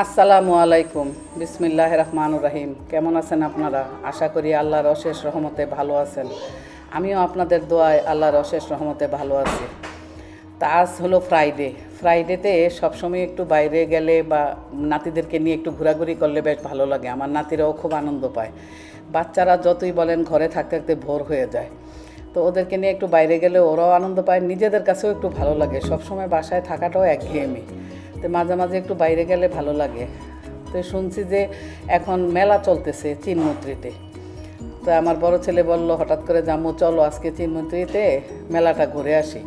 আসসালামু আলাইকুম। বিসমিল্লাহ রহমান রাহিম। কেমন আছেন আপনারা? আশা করি আল্লাহর অশেষ রহমতে ভালো আছেন। আমিও আপনাদের দোয়ায় আল্লাহর অশেষ রহমতে ভালো আছি। তা আজ হলো ফ্রাইডে ফ্রাইডেতে সবসময় একটু বাইরে গেলে বা নাতিদেরকে নিয়ে একটু ঘোরাঘুরি করলে বেশ ভালো লাগে। আমার নাতিরাও খুব আনন্দ পায়। বাচ্চারা যতই বলেন ঘরে থাকতে থাকতে ভোর হয়ে যায়। তো ওদেরকে নিয়ে একটু বাইরে গেলে ওরাও আনন্দ পায়। নিজেদের কাছেও একটু ভালো লাগে। সবসময় বাসায় থাকাটাও একঘেয়েমি। তো মাঝে মাঝে একটু বাইরে গেলে ভালো লাগে। তো শুনছি যে এখন মেলা চলতেছে চিনমন্ত্রীতে তো আমার বড় ছেলে বলল, হঠাৎ করে জামু চলো আজকে চিনমন্ত্রীতে মেলাটা ঘুরে আসি।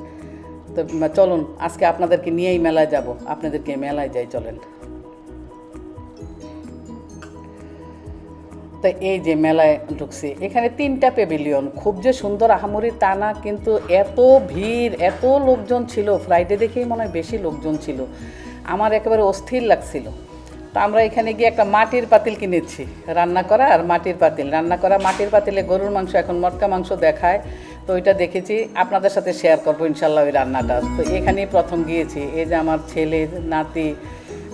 তো চলুন, আজকে আপনাদেরকে নিয়েই মেলায় যাব। আপনাদেরকে মেলায় যাই, চলেন। তো এই যে মেলায় ঢুকছি, এখানে তিনটা পেভিলিয়ন খুব যে সুন্দর আহামরি তা না, কিন্তু এত ভিড়, এত লোকজন ছিল। ফ্রাইডে দেখেই মনে হয় বেশি লোকজন ছিল। আমার একেবারে অস্থির লাগছিল। তো আমরা এখানে গিয়ে একটা মাটির পাতিল কিনেছি, রান্না করা আর মাটির পাতিল। রান্না করা মাটির পাতিলে গরুর মাংস, এখন মটকা মাংস দেখায়। তো ওইটা দেখেছি, আপনাদের সাথে শেয়ার করব ইনশাল্লাহ ওই রান্নাটা। তো এখানেই প্রথম গিয়েছি। এই যে আমার ছেলে, নাতি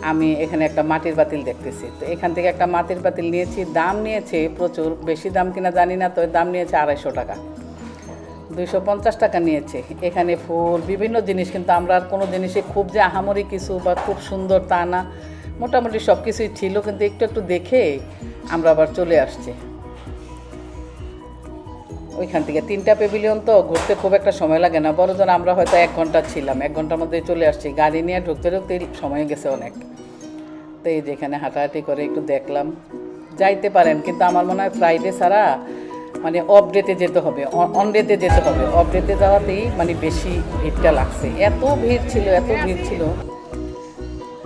আমি এখানে একটা মাটির বাতিল দেখতেছি। তো এখান থেকে একটা মাটির বাতিল নিয়েছি, দাম নিয়েছে প্রচুর, বেশি দাম কিনা জানি না তো দাম নিয়েছে আড়াইশো টাকা। দুইশো পঞ্চাশ টাকা নিয়েছে। এখানে ফুল, বিভিন্ন জিনিস, কিন্তু আমরা আর কোনো জিনিসে খুব যে আহামরি কিছু বা খুব সুন্দর তা না, মোটামুটি সব কিছুই ছিল, কিন্তু একটু একটু দেখে আমরা আবার চলে আসছি। ওইখান থেকে। তিনটা পেভিলিয়ন তো ঘুরতে খুব একটা সময় লাগে না, বড়জন আমরা হয়তো এক ঘণ্টা ছিলাম, এক ঘণ্টার মধ্যে চলে আসছি। গাড়ি নিয়ে ঢুকতে ঢুকতে সময় গেছে অনেক। তো এই যেখানে হাঁটাহাঁটি করে একটু দেখলাম। যাইতে পারেন, কিন্তু আমার মনে হয় ফ্রাইডে ছাড়া মানে অফ ডেতে যেতে হবে অন ডেতে যেতে হবে। অফ ডেতে যাওয়াতেই মানে বেশি ভিড়টা লাগছে। এত ভিড় ছিল, এত ভিড় ছিল।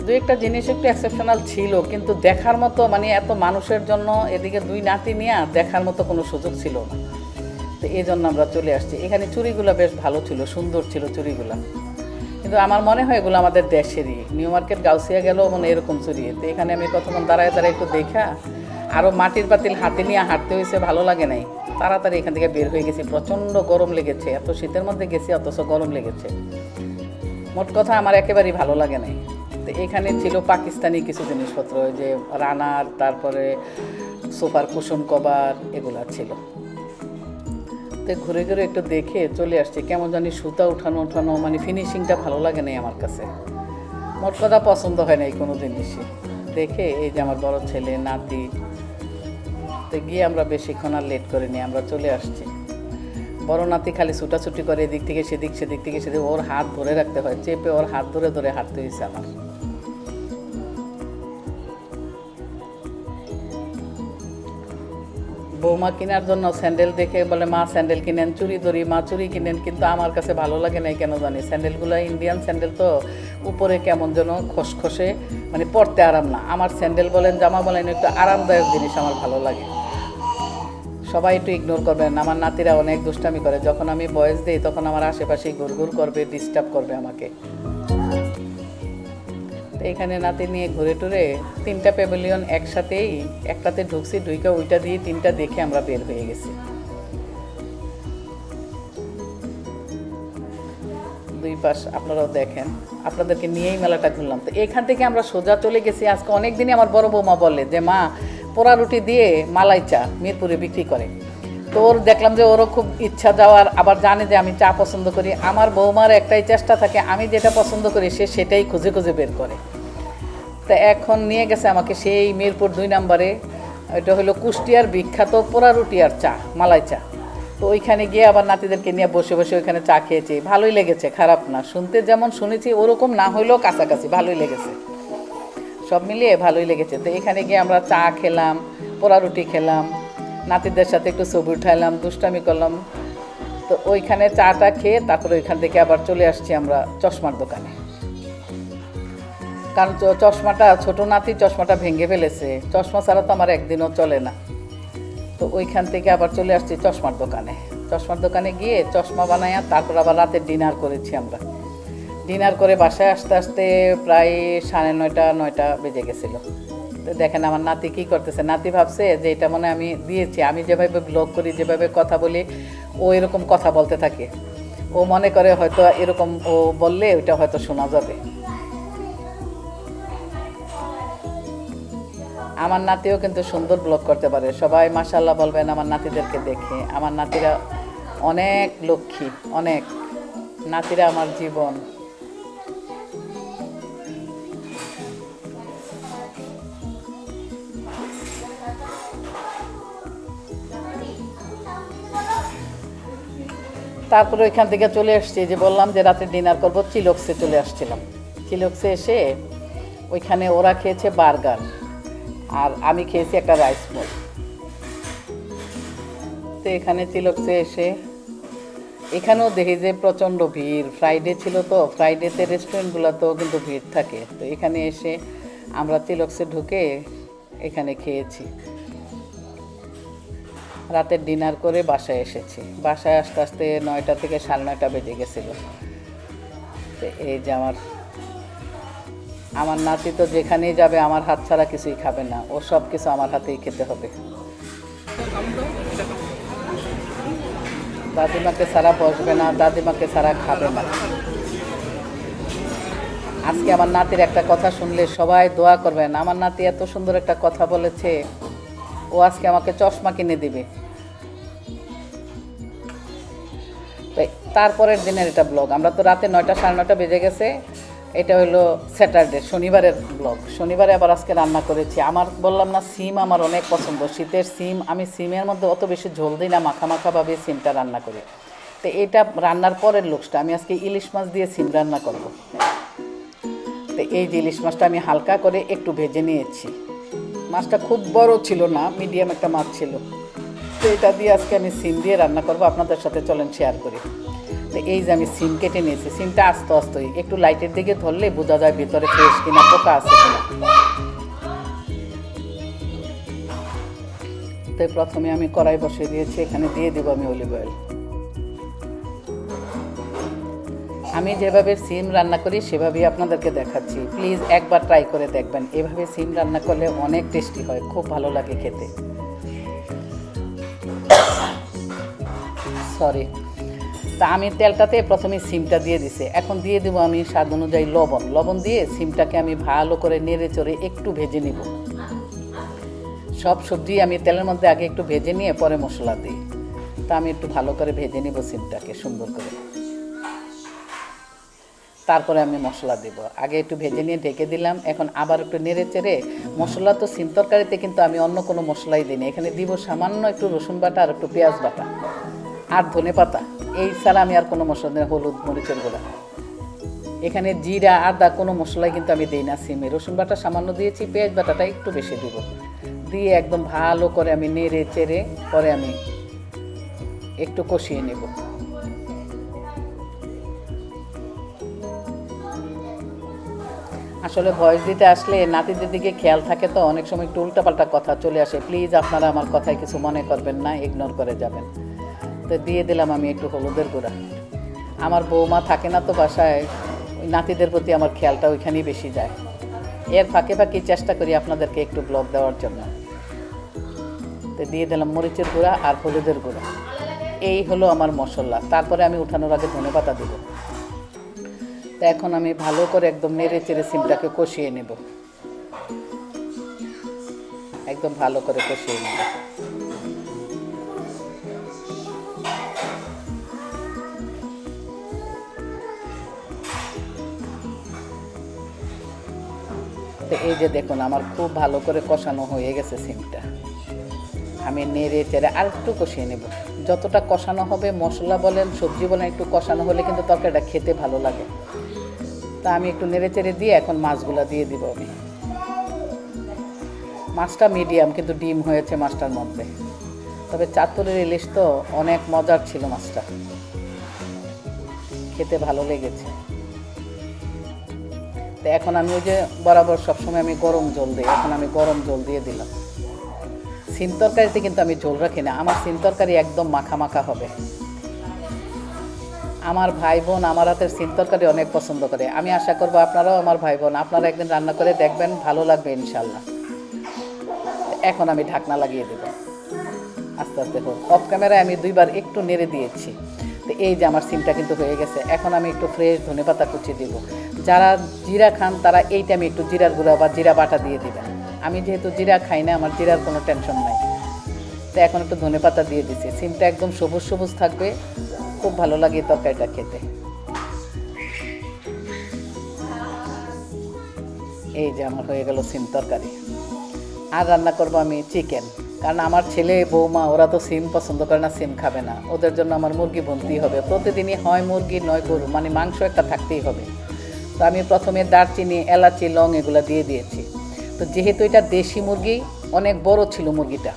দু একটা জিনিস একটু এক্সেপশনাল ছিল, কিন্তু দেখার মতো মানে এত মানুষের জন্য এদিকে দুই নাতি নিয়ে দেখার মতো কোনো সুযোগ ছিল না। তো এই জন্য আমরা চলে আসছি। এখানে চুরিগুলো বেশ ভালো ছিল, সুন্দর ছিল চুড়িগুলো। কিন্তু আমার মনে হয় এগুলো আমাদের দেশেরই। নিউ মার্কেট গাউসিয়া গেলেও মানে এরকম চুরি তো এখানে আমি কতক্ষণ দাঁড়ায় দাঁড়ায় একটু দেখা আরও মাটির পাতিল হাতে নিয়ে হাঁটতে হয়েছে, ভালো লাগে নাই। তাড়াতাড়ি এখান থেকে বের হয়ে গেছি। প্রচণ্ড গরম লেগেছে, এত শীতের মধ্যে গেছি, অথচ গরম লেগেছে। মোট কথা আমার একেবারেই ভালো লাগে নাই। তো এখানে ছিল পাকিস্তানি কিছু জিনিসপত্র যে রানার, তারপরে সোফার কুশন কভার, এগুলা ছিল। তো ঘুরে ঘুরে একটু দেখে চলে আসছি। কেমন জানি সুতা উঠানো উঠানো মানে ফিনিশিংটা ভালো লাগে নাই আমার কাছে। মোট কথা পছন্দ হয় নাই কোনো জিনিসই। দেখে এই যে আমার বড় ছেলে, নাতি, তো গিয়ে আমরা বেশিক্ষণ আর লেট করিনি, আমরা চলে আসছি। বড় নাতি খালি ছুটাছুটি করে এদিক থেকে সেদিক সেদিক থেকে সেদিক, ওর হাত ধরে রাখতে হয়, চেপে ওর হাত ধরে ধরে হাঁটতে হয়েছে আমার। বৌমা কেনার জন্য স্যান্ডেল দেখে বলে, মা, স্যান্ডেল কিনেন, চুরি ধরি, মা, চুরি কিনেন। কিন্তু আমার কাছে ভালো লাগে নাই কেন জানি। স্যান্ডেলগুলো ইন্ডিয়ান স্যান্ডেল তো, উপরে কেমন যেন খসখসে মানে পরতে আরাম না। আমার স্যান্ডেল বলেন, জামা বলেন, একটু আরামদায়ক জিনিস আমার ভালো লাগে। সবাই একটু ইগনোর করবেন। আমার নাতিরা অনেক দুষ্টামি করে। যখন আমি বয়স দিই, তখন আমার আশেপাশেই ঘুরঘুর করবে ডিস্টার্ব করবে আমাকে। এখানে নাতি নিয়ে ঘুরে টুরে তিনটা প্যাভিলিয়ন একসাথেই, একটাতে ঢুকছি, দুইটা ওইটা দিয়ে তিনটা দেখে আমরা বের হয়ে গেছি। দুই পাশ আপনারাও দেখেন, আপনাদেরকে নিয়েই মেলাটা ঘুরলাম। তো এখান থেকে আমরা সোজা চলে গেছি, আজকে অনেক দিনই আমার বড় বৌমা বলে যে, মা, পোড়া রুটি দিয়ে মালাই চা মিরপুরে বিক্রি করে। তো ওর দেখলাম যে ওরও খুব ইচ্ছা যাওয়ার, আবার জানে যে আমি চা পছন্দ করি। আমার বৌমার একটাই চেষ্টা থাকে, আমি যেটা পছন্দ করি সে সেটাই খুঁজে খুঁজে বের করে। তা এখন নিয়ে গেছে আমাকে সেই মিরপুর দুই নম্বরে। এটা হলো কুষ্টিয়ার বিখ্যাত পোড়া রুটি আর চা, মালাই চা। তো ওইখানে গিয়ে আবার নাতিদেরকে নিয়ে বসে বসে ওইখানে চা খেয়েছি। ভালোই লেগেছে, খারাপ না। শুনতে যেমন শুনেছি, ওরকম না হইলেও কাছাকাছি, ভালোই লেগেছে। সব মিলিয়ে ভালোই লেগেছে। তো এখানে গিয়ে আমরা চা খেলাম পোড়া রুটি খেলাম, নাতিদের সাথে একটু ছবি উঠাইলাম, দুষ্টামি করলাম। তো ওইখানে চাটা খেয়ে তারপরে ওইখান থেকে আবার চলে আসছি আমরা চশমার দোকানে। কারণ চশমাটা, ছোট নাতি চশমাটা ভেঙে ফেলেছে। চশমা ছাড়া তো আমার একদিনও চলে না। তো ওইখান থেকে আবার চলে আসছি চশমার দোকানে। চশমার দোকানে গিয়ে চশমা বানাইয়া তারপর আবার রাতে ডিনার করেছি আমরা। ডিনার করে বাসায় আসতে আসতে প্রায় সাড়ে নয়টা নয়টা বেজে গেছিল। তো দেখেন আমার নাতি কী করতেছে। নাতি ভাবছে যে এটা মনে আমি দিয়েছি। আমি যেভাবে ব্লগ করি, যেভাবে কথা বলি, ও এরকম কথা বলতে থাকে। ও মনে করে হয়তো এরকম ও বললে ওইটা হয়তো শোনা যাবে। আমার নাতিও কিন্তু সুন্দর ব্লগ করতে পারে। সবাই মাসাল্লাহ বলবেন আমার নাতিদেরকে দেখে। আমার নাতিরা অনেক লক্ষ্মী, অনেক। নাতিরা আমার জীবন। তারপরে ওইখান থেকে চলে আসছি, যে বললাম যে রাতে ডিনার করব, চিলক্সে চলে আসছিলাম। চিলক্সে এসে ওইখানে ওরা খেয়েছে বার্গার। আর আমি খেয়েছি একটা রাইস বোল তো এখানে চিলক্সে এসে, এখানেও দেখি যে প্রচণ্ড ভিড়। ফ্রাইডে ছিল তো ফ্রাইডেতে রেস্টুরেন্টগুলোতেও কিন্তু ভিড় থাকে। তো এখানে এসে আমরা তিলকসে ঢুকে এখানে খেয়েছি। রাতের ডিনার করে বাসায় এসেছি। বাসায় আস্তে আস্তে নয়টা থেকে সাড়ে নয়টা বেজে গেছিল। তো এই যে আমার আমার নাতি তো যেখানেই যাবে, আমার হাত ছাড়া কিছুই খাবে না। ও সব কিছু আমার হাতেই খেতে হবে। দাদিমাকে ছাড়া বসবে না, দাদিমাকে ছাড়া খাবে না। আজকে আমার নাতির একটা কথা শুনলে সবাই দোয়া করবেন, আমার নাতি এত সুন্দর একটা কথা বলেছে, ও আজকে আমাকে চশমা কিনে দিবে। তারপরের দিনের এটা ব্লগ আমরা তো রাতে নয়টা সাড়ে নয়টা বেজে গেছে এটা হলো স্যাটারডে শনিবারের ব্লগ শনিবারে আবার আজকে রান্না করেছি। আমার বললাম না, সিম আমার অনেক পছন্দ। শীতের সিম, আমি সিমের মধ্যে অত বেশি ঝোল দিই না মাখা মাখাভাবে সিমটা রান্না করি। তো এটা রান্নার পরের লুকসটা আমি আজকে ইলিশ মাছ দিয়ে সিম রান্না করব। তো এই যে ইলিশ মাছটা আমি হালকা করে একটু ভেজে নিয়েছি। মাছটা খুব বড় ছিল না মিডিয়াম একটা মাছ ছিল। তো এটা দিয়ে আজকে আমি সিম দিয়ে রান্না করব। আপনাদের সাথে চলেন শেয়ার করি। তো এই যে আমি সিম কেটে নিয়েছি, সিমটা আস্তে আস্তেই একটু লাইটের দিকে ধরলে বোঝা যায় ভিতরে ফ্রেশ কিনা, পোকা আছে কিনা। তো প্রথমে আমি কড়াই বসিয়ে দিয়েছি, এখানে দিয়ে দেবো আমি অলিভ অয়েল আমি যেভাবে সিম রান্না করি, সেভাবেই আপনাদেরকে দেখাচ্ছি। প্লিজ একবার ট্রাই করে দেখবেন। এভাবে সিম রান্না করলে অনেক টেস্টি হয়, খুব ভালো লাগে খেতে। সরি তা আমি তেলটাতে প্রথমে সিমটা দিয়ে দিছি। এখন দিয়ে দেবো আমি স্বাদ অনুযায়ী লবণ। লবণ দিয়ে সিমটাকে আমি ভালো করে নেড়ে চড়ে একটু ভেজে নিব। সব সবজি আমি তেলের মধ্যে আগে একটু ভেজে নিয়ে পরে মশলা দিই। তা আমি একটু ভালো করে ভেজে নিব সিমটাকে সুন্দর করে। তারপরে আমি মশলা দেব। আগে একটু ভেজে নিয়ে ঢেকে দিলাম। এখন আবার একটু নেড়ে চেড়ে মশলা তো সিম তরকারিতে কিন্তু আমি অন্য কোনো মশলাই দিই এখানে দিব সামান্য একটু রসুন বাটা আর একটু পেঁয়াজ বাটা। আর ধনে পাতা। এই ছাড়া আমি আর কোনো মশলা দিই হলুদ, মরিচের গুঁড়া। এখানে জিরা, আদা, কোনো মশলাই কিন্তু আমি দিই না সিমে রসুন বাটা সামান্য দিয়েছি, পেঁয়াজ বাটাটা একটু বেশি দেবো। দিয়ে একদম ভালো করে আমি নেড়ে চেড়ে পরে আমি একটু কষিয়ে নেব। আসলে ভয়েস দিতে আসলে নাতিদের দিকে খেয়াল থাকে তো, অনেক সময় একটু উল্টাপাল্টা কথা চলে আসে। প্লিজ আপনারা আমার কথায় কিছু মনে করবেন না ইগনোর করে যাবেন। তো দিয়ে দিলাম আমি একটু হলুদের গুঁড়া। আমার বৌমা থাকে না তো বাসায়, ওই নাতিদের প্রতি আমার খেয়ালটা ওইখানেই বেশি যায়। এর ফাঁকে ফাঁকে চেষ্টা করি আপনাদেরকে একটু ব্লগ দেওয়ার জন্য। তো দিয়ে দিলাম মরিচের গুঁড়া আর হলুদের গুঁড়া। এই হলো আমার মশলা। তারপরে আমি উঠানোর আগে ধনে পাতা দেবো। তো এখন আমি ভালো করে একদম নেড়ে চেড়ে সিমটাকে কষিয়ে নেব। একদম ভালো করে কষিয়ে নেব। তো এই যে দেখুন, আমার খুব ভালো করে কষানো হয়ে গেছে সিমটা। আমি নেড়ে চেড়ে আর একটু কষিয়ে নেব। যতটা কষানো হবে, মশলা বলেন, সবজি বলেন, একটু কষানো হলে কিন্তু তরকারিটা খেতে ভালো লাগে। তা আমি একটু নেড়ে চেড়ে দিয়ে এখন মাছগুলো দিয়ে দিব আমি। মাছটা মিডিয়াম, কিন্তু ডিম হয়েছে মাছটার মধ্যে। তবে চাতুরের ইলিশ তো অনেক মজার ছিল মাছটা। খেতে ভালো লেগেছে। তো এখন আমি ওই যে বরাবর সবসময় আমি গরম জল দিই, এখন আমি গরম জল দিয়ে দিলাম। সিম তরকারিতে কিন্তু আমি জল রাখি না, আমার সিম তরকারি একদম মাখা মাখা হবে। আমার ভাই বোন আমার হাতের সিম তরকারি অনেক পছন্দ করে। আমি আশা করব আপনারাও আমার ভাই বোন, আপনারা একদিন রান্না করে দেখবেন, ভালো লাগবে ইনশাল্লাহ এখন আমি ঢাকনা লাগিয়ে দেব। আস্তে আস্তে হোক। অফ ক্যামেরায় আমি দুইবার একটু নেড়ে দিয়েছি। এই যে আমার সিমটা কিন্তু হয়ে গেছে। এখন আমি একটু ফ্রেশ ধনে পাতা কুচি দিব। যারা জিরা খান, তারা এই টাইমে একটু জিরার গুঁড়া বা জিরা বাটা দিয়ে দিবেন। আমি যেহেতু জিরা খাই না, আমার জিরার কোনো টেনশন নাই। তো এখন একটু ধনে পাতা দিয়ে দিছি। সিমটা একদম সবুজ সবুজ থাকবে। খুব ভালো লাগে তরকারিটা খেতে। এই যে আমার হয়ে গেল সিম তরকারি। আর রান্না করব আমি চিকেন কারণ আমার ছেলে, বৌমা, ওরা তো সিম পছন্দ করে না, সিম খাবে না। ওদের জন্য আমার মুরগি বনতেই হবে। প্রতিদিনই হয় মুরগি, নয় গরু মানে মাংস একটা থাকতেই হবে। তো আমি প্রথমে দারচিনি, এলাচি, লং এগুলো দিয়ে দিয়েছি। তো যেহেতু এটা দেশি মুরগি, অনেক বড় ছিল মুরগিটা,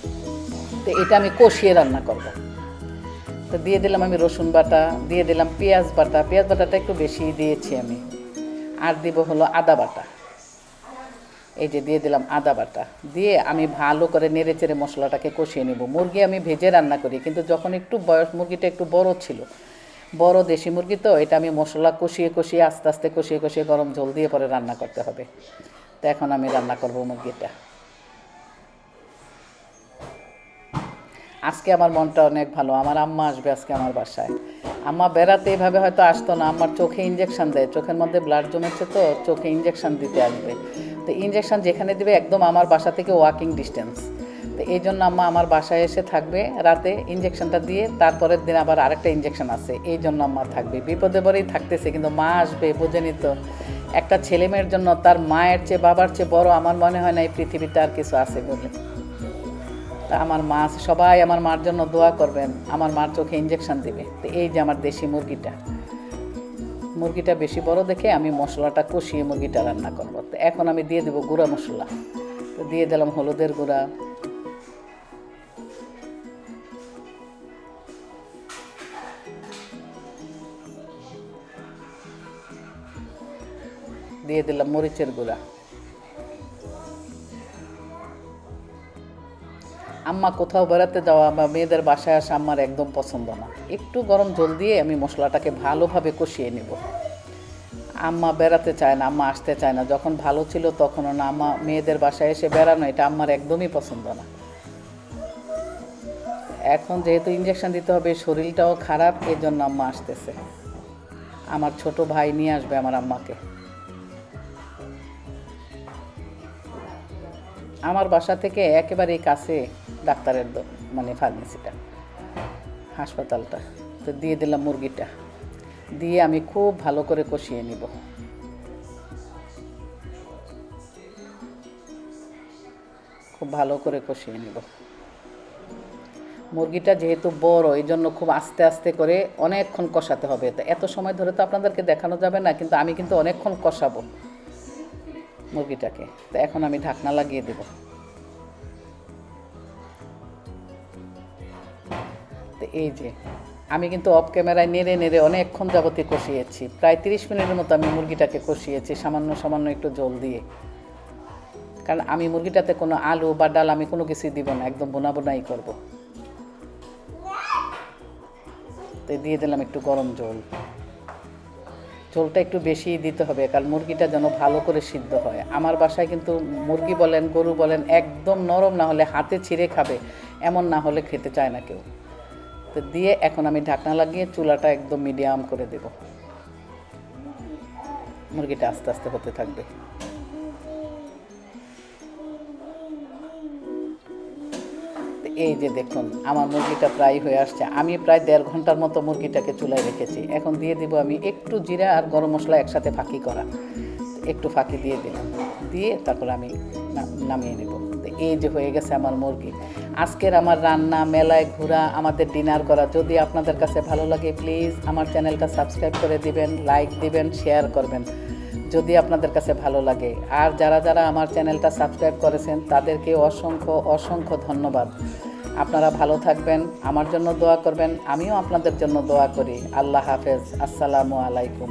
তো এটা আমি কষিয়ে রান্না করব। তো দিয়ে দিলাম আমি রসুন বাটা, দিয়ে দিলাম পেঁয়াজ বাটা। পেঁয়াজ বাটাটা একটু বেশি দিয়েছি আমি। আর দিব হলো আদা বাটা। এই যে দিয়ে দিলাম আদা বাটা। দিয়ে আমি ভালো করে নেড়ে চেড়ে মশলাটাকে কষিয়ে নেব। মুরগি আমি ভেজে রান্না করি, কিন্তু যখন একটু বয়স, মুরগিটা একটু বড় ছিল, বড় দেশি মুরগি তো, এটা আমি মশলা কষিয়ে কষিয়ে আস্তে আস্তে কষিয়ে কষিয়ে গরম জল দিয়ে পরে রান্না করতে হবে। তো এখন আমি রান্না করব মুরগিটা। আজকে আমার মনটা অনেক ভালো, আমার আম্মা আসবে আজকে আমার বাসায়। আম্মা বেড়াতে এইভাবে হয়তো আসতো না আমার চোখে ইঞ্জেকশন দেয়, চোখের মধ্যে ব্লাড জমেছে তো চোখে ইঞ্জেকশন দিতে আসবে। তো ইঞ্জেকশন যেখানে দিবে একদম আমার বাসা থেকে ওয়াকিং ডিস্টেন্স তো এই জন্য আম্মা আমার বাসায় এসে থাকবে, রাতে ইঞ্জেকশনটা দিয়ে তারপরের দিন আবার আরেকটা ইঞ্জেকশন আছে, এই জন্য আম্মা থাকবে। বিপদে পরেই থাকতেছে, কিন্তু মা আসবে, বোঝেনি তো। একটা ছেলে মেয়ের জন্য তার মায়ের চেয়ে বাবার চেয়ে বড় আমার মনে হয় না এই পৃথিবীতে আর কিছু আছে বলে। তা আমার মা সবাই আমার মার জন্য দোয়া করবেন, আমার মার চোখে ইঞ্জেকশন দিবে। তো এই যে আমার দেশি মুরগিটা মুরগিটা বেশি বড় দেখে আমি মশলাটা কষিয়ে মুরগিটা রান্না করব। তো এখন আমি দিয়ে দেবো গুঁড়া মশলা। তো দিয়ে দিলাম হলুদের গুঁড়া। দিয়ে দিলাম মরিচের গুঁড়া। আম্মা কোথাও বেড়াতে যাওয়া বা মেয়েদের বাসায় আসা আমার একদম পছন্দ না। একটু গরম জল দিয়ে আমি মশলাটাকে ভালোভাবে কষিয়ে নেব। আম্মা বেড়াতে চায় না, আম্মা আসতে চায় না। যখন ভালো ছিল তখনও না, আম্মা মেয়েদের বাসায় এসে বেড়ানো, এটা আমার একদমই পছন্দ না। এখন যেহেতু ইঞ্জেকশন দিতে হবে, শরীরটাও খারাপ এই জন্য আম্মা আসতেছে। আমার ছোট ভাই নিয়ে আসবে আমার আম্মাকে। আমার বাসা থেকে একেবারেই কাছে ডাক্তারের মানে ফার্মেসিটা, হাসপাতালটা। তো দিয়ে দিলাম মুরগিটা। দিয়ে আমি খুব ভালো করে কষিয়ে নিব। খুব ভালো করে কষিয়ে নিব। মুরগিটা যেহেতু বড়, এই জন্য খুব আস্তে আস্তে করে অনেকক্ষণ কষাতে হবে। এত সময় ধরে তো আপনাদেরকে দেখানো যাবে না, কিন্তু আমি কিন্তু অনেকক্ষণ কষাবো মুরগিটাকে। তো এখন আমি ঢাকনা লাগিয়ে দেব। এই যে, আমি কিন্তু অফ ক্যামেরায় নেড়ে নেড়ে অনেকক্ষণ যাবতীয় কষিয়েছি। প্রায় তিরিশ মিনিটের মতো আমি মুরগিটাকে কষিয়েছি, সামান্য সামান্য একটু জল দিয়ে। কারণ আমি মুরগিটাতে কোনো আলু বা ডাল আমি কোনো কিছুই দিব না, একদম বোনা বোনাই করব। তো দিয়ে দিলাম একটু গরম জল। ঝোলটা একটু বেশি দিতে হবে, কারণ মুরগিটা যেন ভালো করে সিদ্ধ হয়। আমার বাসায় কিন্তু মুরগি বলেন, গরু বলেন, একদম নরম না হলে হাতে ছিঁড়ে খাবে, এমন না হলে খেতে চায় না কেউ। তো দিয়ে এখন আমি ঢাকনা লাগিয়ে চুলাটা একদম মিডিয়াম করে দেব। মুরগিটা আস্তে আস্তে হতে থাকবে। এই যে দেখুন, আমার মুরগিটা প্রায় হয়ে আসছে। আমি প্রায় দেড় ঘণ্টার মতো মুরগিটাকে চুলায় রেখেছি। এখন দিয়ে দিব আমি একটু জিরা আর গরম মশলা একসাথে ফাঁকি করা। একটু ফাঁকি দিয়ে দিলাম। দিয়ে তারপর আমি নামিয়ে নেব। এই যে হয়ে গেছে আমার মুরগি। আজকের আমার রান্না, মেলায় ঘোরা, আমাদের ডিনার করা, যদি আপনাদের কাছে ভালো লাগে প্লিজ আমার চ্যানেলটা সাবস্ক্রাইব করে দিবেন লাইক দিবেন শেয়ার করবেন, যদি আপনাদের কাছে ভালো লাগে। আর যারা যারা আমার চ্যানেলটা সাবস্ক্রাইব করেছেন, তাদেরকে অসংখ্য অসংখ্য ধন্যবাদ। আপনারা ভালো থাকবেন, আমার জন্য দোয়া করবেন, আমিও আপনাদের জন্য দোয়া করি। আল্লাহ হাফেজ, আসসালামু আলাইকুম।